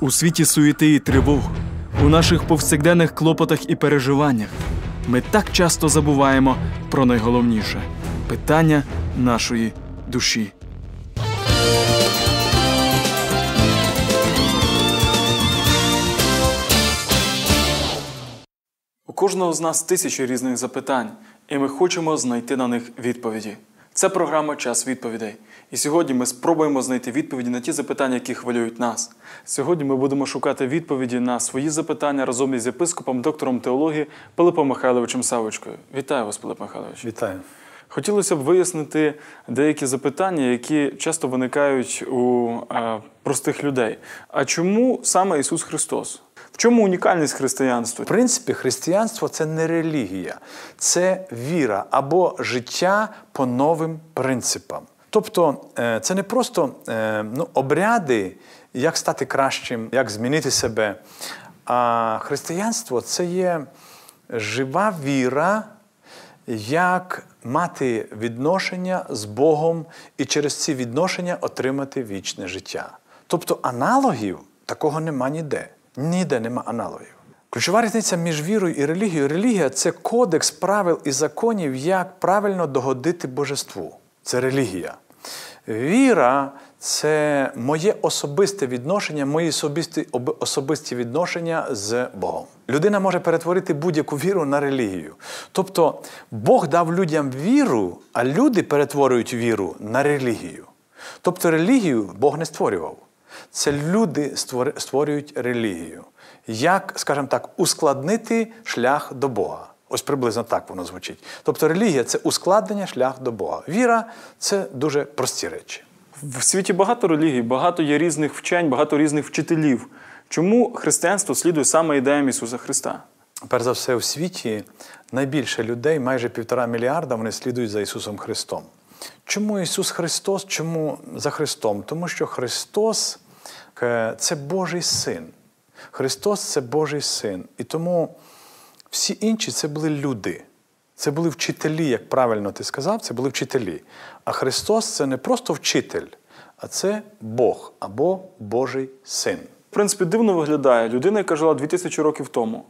У світі суєти і тривог, у наших повсякденних клопотах і переживаннях ми так часто забуваємо про найголовніше питання нашої душі. У кожного з нас тисячі різних запитань, і ми хочемо знайти на них відповіді. Це програма Час відповідей. І сьогодні ми спробуємо знайти відповіді на ті запитання, які хвилюють нас. Сьогодні ми будемо шукати відповіді на свої запитання разом із єпископом, доктором теології Пилипом Михайловичем Савочкою. Вітаю вас, Пилип Михайлович. Вітаю. Хотілося б вияснити деякі запитання, які часто виникають у е, простих людей. А чому саме Ісус Христос? Чому унікальність християнства? В принципі, християнство це не релігія, це віра або життя по новим принципам. Тобто е, це не просто е, ну, обряди, як стати кращим, як змінити себе. А християнство це є жива віра, як мати відношення з Богом і через ці відношення отримати вічне життя. Тобто аналогів такого нема ніде. Ніде нема аналогів. Ключова різниця між вірою і релігією. Релігія це кодекс правил і законів, як правильно догодити божеству. Це релігія. Віра це моє особисте відношення, мої особисті, особисті відношення з Богом. Людина може перетворити будь-яку віру на релігію. Тобто Бог дав людям віру, а люди перетворюють віру на релігію. Тобто релігію Бог не створював. Це люди створюють релігію. Як, скажімо так, ускладнити шлях до Бога. Ось приблизно так воно звучить. Тобто релігія це ускладнення шлях до Бога. Віра це дуже прості речі. В світі багато релігій, багато є різних вчень, багато різних вчителів. Чому християнство слідує саме ідеям Ісуса Христа? Перш за все, у світі найбільше людей, майже півтора мільярда, вони слідують за Ісусом Христом. Чому Ісус Христос? Чому за Христом? Тому що Христос це Божий син. Христос це Божий син. І тому всі інші це були люди. Це були вчителі, як правильно ти сказав, це були вчителі. А Христос це не просто вчитель, а це Бог або Божий син. В принципі, дивно виглядає людина, яка жила 2000 років тому,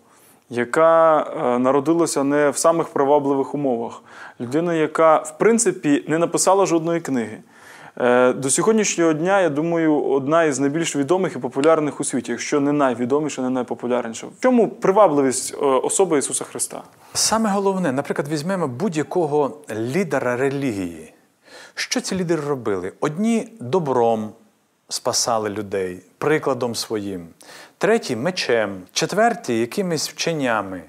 яка е, народилася не в самих привабливих умовах. Людина, яка, в принципі, не написала жодної книги. Е, до сьогоднішнього дня, я думаю, одна із найбільш відомих і популярних у світі, якщо не найвідоміша, не найпопулярніша. В чому привабливість е, особи Ісуса Христа? Саме головне, наприклад, візьмемо будь-якого лідера релігії. Що ці лідери робили? Одні добром спасали людей, прикладом своїм, треті мечем, четверті якимись вченнями.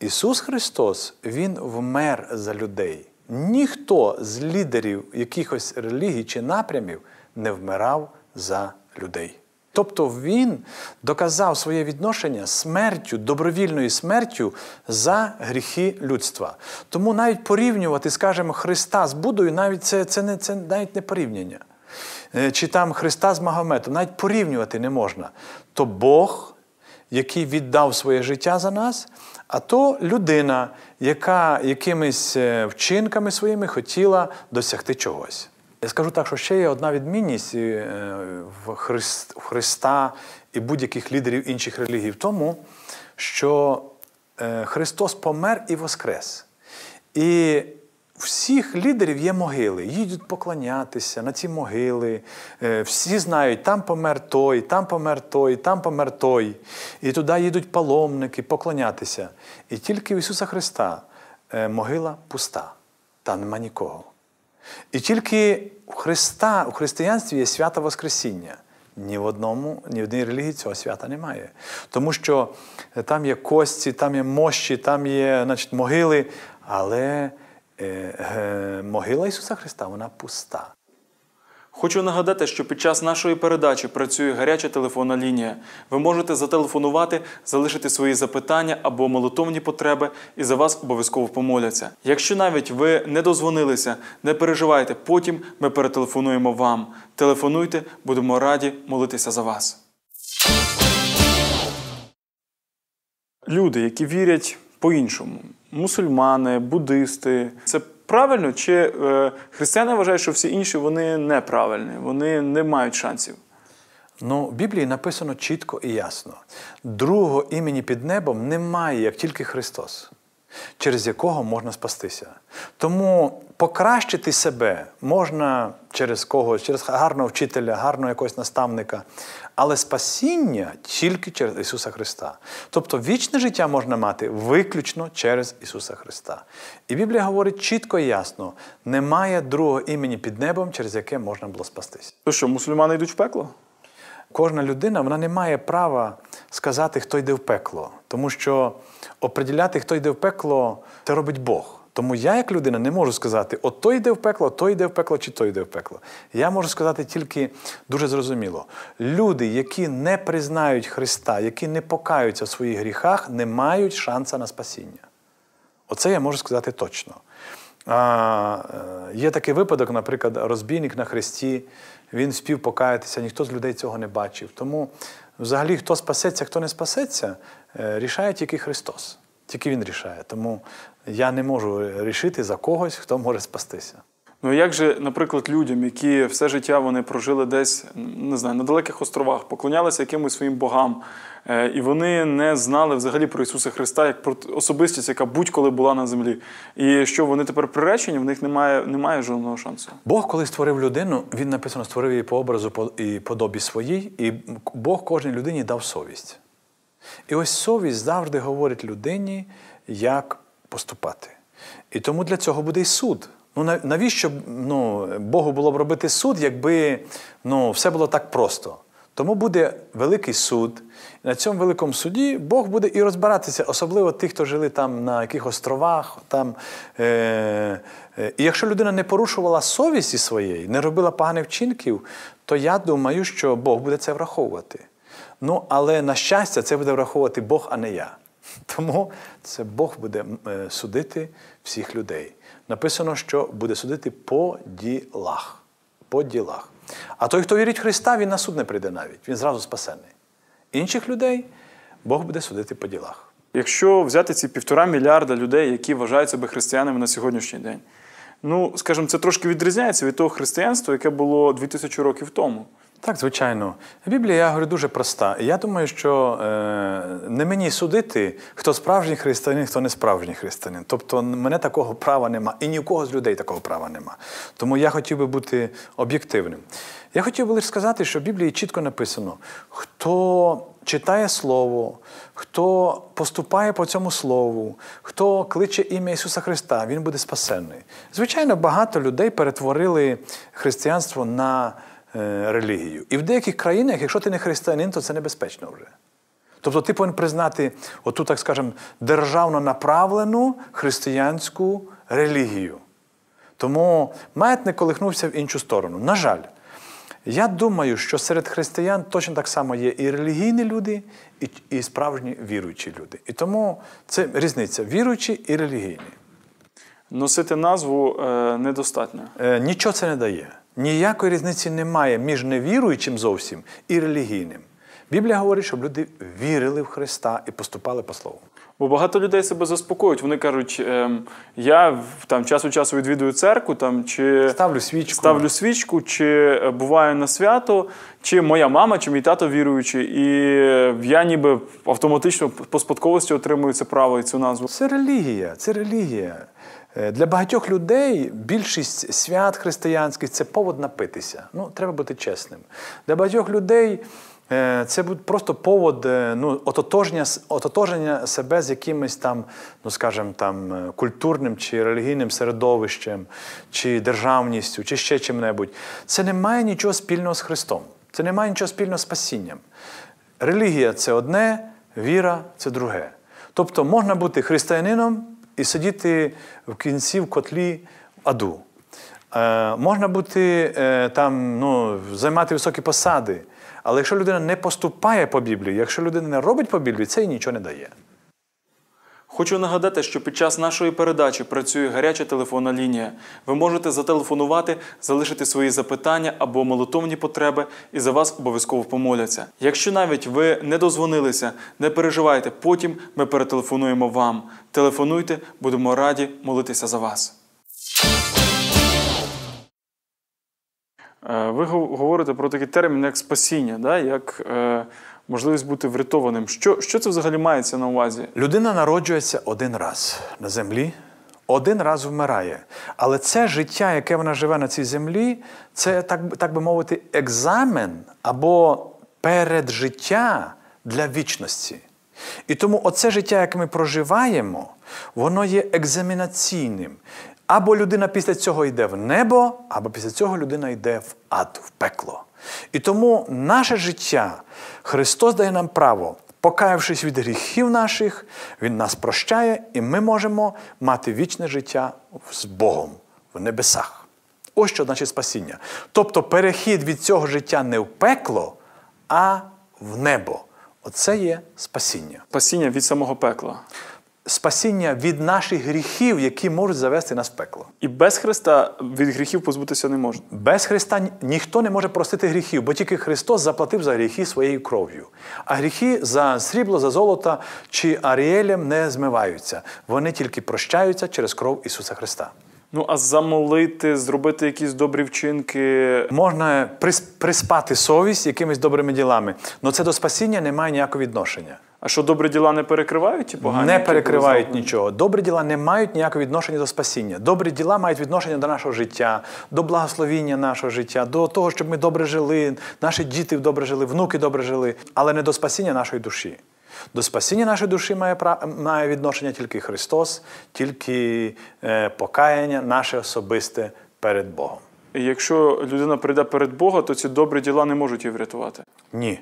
Ісус Христос, Він вмер за людей. Ніхто з лідерів якихось релігій чи напрямів не вмирав за людей. Тобто він доказав своє відношення смертю, добровільною смертю за гріхи людства. Тому навіть порівнювати, скажімо, Христа з Будою, навіть це це, не, це навіть не порівняння. Е, чи там Христа з Магометом, навіть порівнювати не можна. То Бог, який віддав своє життя за нас, а то людина, яка якимись е, вчинками своїми хотіла досягти чогось. Я скажу так, що ще є одна відмінність е, в Христа і будь-яких лідерів інших релігій в тому, що е, Христос помер і воскрес. І всіх лідерів є могили, їдуть поклонятися на ці могили. Е, всі знають, там помер той, там помер той, там помер той. І туди їдуть паломники поклонятися. І тільки в Ісуса Христа могила пуста, там нема нікого. І тільки у Христа, у християнстві є свято Воскресіння. Ні в одному, ні в одній релігії цього свята немає. Тому що там є кості, там є мощі, там є значить, могили, але е, е, могила Ісуса Христа вона пуста. Хочу нагадати, що під час нашої передачі працює гаряча телефонна лінія. Ви можете зателефонувати, залишити свої запитання або молитовні потреби, і за вас обов'язково помоляться. Якщо навіть ви не дозвонилися, не переживайте, потім ми перетелефонуємо вам. Телефонуйте, будемо раді молитися за вас. Люди, які вірять по-іншому, мусульмани, буддисти, це правильно, чи е, християни вважають, що всі інші вони неправильні, вони не мають шансів? Ну, в Біблії написано чітко і ясно: другого імені під небом немає, як тільки Христос, через якого можна спастися. Тому покращити себе можна через когось, через гарного вчителя, гарного якогось наставника, але спасіння тільки через Ісуса Христа. Тобто вічне життя можна мати виключно через Ісуса Христа. І Біблія говорить чітко і ясно: немає другого імені під небом, через яке можна було спастися. То що, мусульмани йдуть в пекло? Кожна людина вона не має права сказати, хто йде в пекло, тому що оприділяти, хто йде в пекло, це робить Бог. Тому я, як людина, не можу сказати, от той йде в пекло, той йде в пекло, чи той йде в пекло. Я можу сказати тільки дуже зрозуміло: люди, які не признають Христа, які не покаються в своїх гріхах, не мають шанса на спасіння. Оце я можу сказати точно. А, е, Є такий випадок, наприклад, розбійник на хресті, він спів покаятися, ніхто з людей цього не бачив. Тому взагалі, хто спасеться, хто не спасеться, рішає тільки Христос. Тільки Він рішає. Тому я не можу рішити за когось, хто може спастися. Ну як же, наприклад, людям, які все життя вони прожили десь не знаю, на далеких островах, поклонялися якимось своїм богам, е, і вони не знали взагалі про Ісуса Христа як про особистість, яка будь-коли була на землі. І що вони тепер приречені, в них немає, немає жодного шансу. Бог, коли створив людину, він написано, створив її по образу і подобі своїй, і Бог кожній людині дав совість. І ось совість завжди говорить людині, як поступати. І тому для цього буде і суд. Ну навіщо ну, Богу було б робити суд, якби ну, все було так просто? Тому буде великий суд. І на цьому великому суді Бог буде і розбиратися, особливо тих, хто жили там на яких островах. Там, е, е, і якщо людина не порушувала совісті своєї, не робила поганих вчинків, то я думаю, що Бог буде це враховувати. Ну, але на щастя, це буде враховувати Бог, а не я. Тому це Бог буде е, судити всіх людей. Написано, що буде судити по ділах. По ділах. А той, хто вірить в Христа, він на суд не прийде навіть, він зразу спасений. Інших людей Бог буде судити по ділах. Якщо взяти ці півтора мільярда людей, які вважають себе християнами на сьогоднішній день, ну скажімо, це трошки відрізняється від того християнства, яке було 2000 років тому. Так, звичайно. Біблія, я говорю, дуже проста. Я думаю, що е, не мені судити, хто справжній християнин, хто не справжній християнин. Тобто мене такого права нема, і ні у кого з людей такого права нема. Тому я хотів би бути об'єктивним. Я хотів би лише сказати, що в Біблії чітко написано: хто читає Слово, хто поступає по цьому слову, хто кличе ім'я Ісуса Христа, він буде спасенний. Звичайно, багато людей перетворили християнство на релігію. І в деяких країнах, якщо ти не християнин, то це небезпечно вже. Тобто ти повинен признати, оту, так скажемо, державно направлену християнську релігію. Тому маятник колихнувся в іншу сторону. На жаль, я думаю, що серед християн точно так само є і релігійні люди, і, і справжні віруючі люди. І тому це різниця віруючі і релігійні. Носити назву е, недостатньо. Е, нічого це не дає. Ніякої різниці немає між невіруючим зовсім і релігійним. Біблія говорить, щоб люди вірили в Христа і поступали по слову. Бо багато людей себе заспокоюють. Вони кажуть, ем, я там час від часу відвідую церкву, там чи Ставлю свічку. ставлю свічку, чи е, буваю на свято, чи моя мама, чи мій тато віруючий, і е, я ніби автоматично по спадковості отримую це право і цю назву. Це релігія, це релігія. Е, Для багатьох людей більшість свят християнських це повод напитися. Ну, треба бути чесним. Для багатьох людей е, це буде просто повод е, ну, ототожнення, ототожнення себе з якимось там, ну скажімо, там, культурним чи релігійним середовищем, чи державністю, чи ще чим-небудь. Це не має нічого спільного з Христом. Це не має нічого спільного з спасінням. Релігія це одне, віра це друге. Тобто можна бути християнином і сидіти в кінці в котлі аду. Е, можна бути е, там, ну, займати високі посади. Але якщо людина не поступає по Біблії, якщо людина не робить по Біблії, це їй нічого не дає. Хочу нагадати, що під час нашої передачі працює гаряча телефонна лінія. Ви можете зателефонувати, залишити свої запитання або молитовні потреби, і за вас обов'язково помоляться. Якщо навіть ви не дозвонилися, не переживайте, потім ми перетелефонуємо вам. Телефонуйте, будемо раді молитися за вас. Е, Ви говорите про такий термін, як спасіння, да? як е, можливість бути врятованим. Що, що це взагалі мається на увазі? Людина народжується один раз на землі, один раз вмирає. Але це життя, яке вона живе на цій землі, це, так, так би мовити, екзамен або переджиття для вічності. І тому оце життя, яке ми проживаємо, воно є екзамінаційним. Або людина після цього йде в небо, або після цього людина йде в ад, в пекло. І тому наше життя Христос дає нам право, покаявшись від гріхів наших, Він нас прощає, і ми можемо мати вічне життя з Богом в небесах. Ось що значить спасіння. Тобто перехід від цього життя не в пекло, а в небо. Оце є спасіння. Спасіння від самого пекла. Спасіння від наших гріхів, які можуть завести нас в пекло. І без Христа від гріхів позбутися не можна. Без Христа ніхто не може простити гріхів, бо тільки Христос заплатив за гріхи своєю кров'ю. А гріхи за срібло, за золото чи аріелем не змиваються. Вони тільки прощаються через кров Ісуса Христа. Ну а замолити, зробити якісь добрі вчинки. Можна прис- приспати совість якимись добрими ділами, але це до спасіння не має ніякого відношення. А що добрі діла не перекривають погані? не перекривають нічого. Добрі діла не мають ніякого відношення до спасіння. Добрі діла мають відношення до нашого життя, до благословіння нашого життя, до того, щоб ми добре жили, наші діти добре жили, внуки добре жили, але не до спасіння нашої душі. До спасіння нашої душі має має відношення тільки Христос, тільки е, покаяння наше особисте перед Богом. І якщо людина прийде перед Бога, то ці добрі діла не можуть її врятувати. Ні.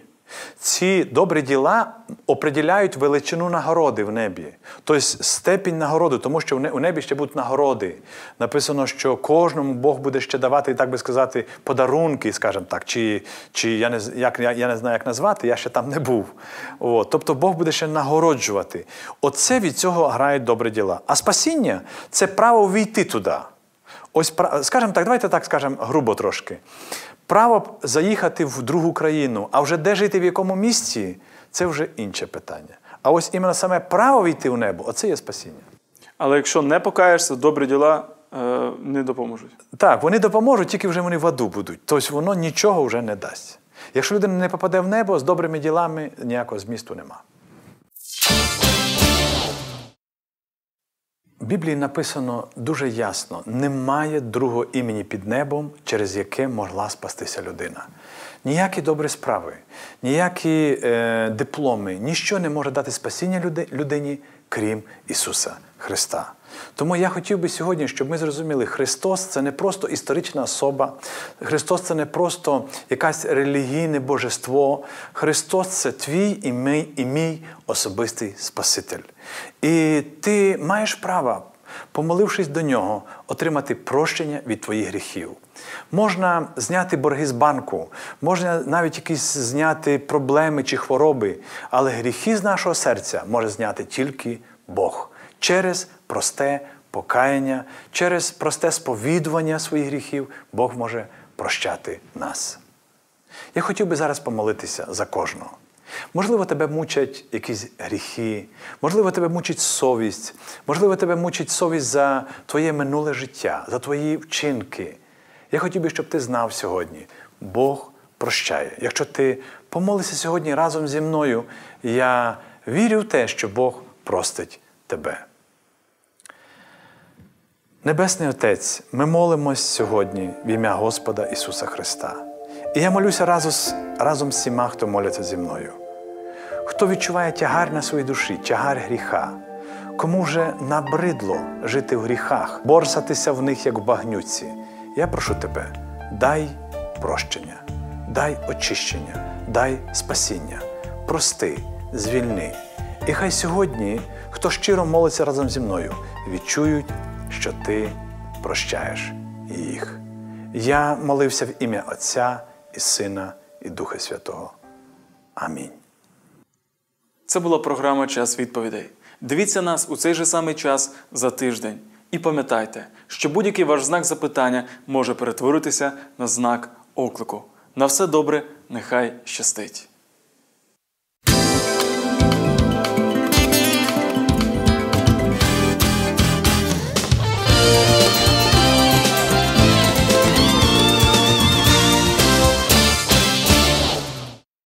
Ці добрі діла определяють величину нагороди в небі, тобто степінь нагороди, тому що у небі ще будуть нагороди. Написано, що кожному Бог буде ще давати, так би сказати, подарунки, скажімо так, чи, чи я, не, як, я, я не знаю, як назвати, я ще там не був. От, тобто Бог буде ще нагороджувати. Оце від цього грають добрі діла. А спасіння це право війти туди. Ось, скажімо так, давайте так скажемо грубо трошки. Право заїхати в другу країну, а вже де жити в якому місці, це вже інше питання. А ось іменно саме право війти в небо оце є спасіння. Але якщо не покаєшся, добрі діла е, не допоможуть. Так, вони допоможуть, тільки вже вони в аду будуть. Тобто воно нічого вже не дасть. Якщо людина не попаде в небо, з добрими ділами ніякого змісту нема. В Біблії написано дуже ясно: немає другого імені під небом, через яке могла спастися людина. Ніякі добрі справи, ніякі е, дипломи, ніщо не може дати спасіння людині, крім Ісуса Христа. Тому я хотів би сьогодні, щоб ми зрозуміли, Христос це не просто історична особа, Христос це не просто якесь релігійне божество. Христос це твій і мій, і мій особистий Спаситель. І ти маєш право, помолившись до нього, отримати прощення від твоїх гріхів. Можна зняти борги з банку, можна навіть якісь зняти проблеми чи хвороби, але гріхи з нашого серця може зняти тільки Бог через просте покаяння, через просте сповідування своїх гріхів Бог може прощати нас. Я хотів би зараз помолитися за кожного. Можливо, тебе мучать якісь гріхи, можливо, тебе мучить совість, можливо, тебе мучить совість за твоє минуле життя, за твої вчинки. Я хотів би, щоб ти знав сьогодні, Бог прощає. Якщо ти помолишся сьогодні разом зі мною, я вірю в те, що Бог простить тебе. Небесний Отець, ми молимось сьогодні в ім'я Господа Ісуса Христа. І я молюся разом з, разом всіма, хто моляться зі мною. Хто відчуває тягар на своїй душі, тягар гріха, кому вже набридло жити в гріхах, борсатися в них, як в багнюці. Я прошу тебе, дай прощення, дай очищення, дай спасіння, прости, звільни. І хай сьогодні, хто щиро молиться разом зі мною, відчують, що ти прощаєш їх. Я молився в ім'я Отця і Сина і Духа Святого. Амінь. Це була програма Час відповідей. Дивіться нас у цей же самий час за тиждень. І пам'ятайте, що будь-який ваш знак запитання може перетворитися на знак оклику. На все добре, нехай щастить!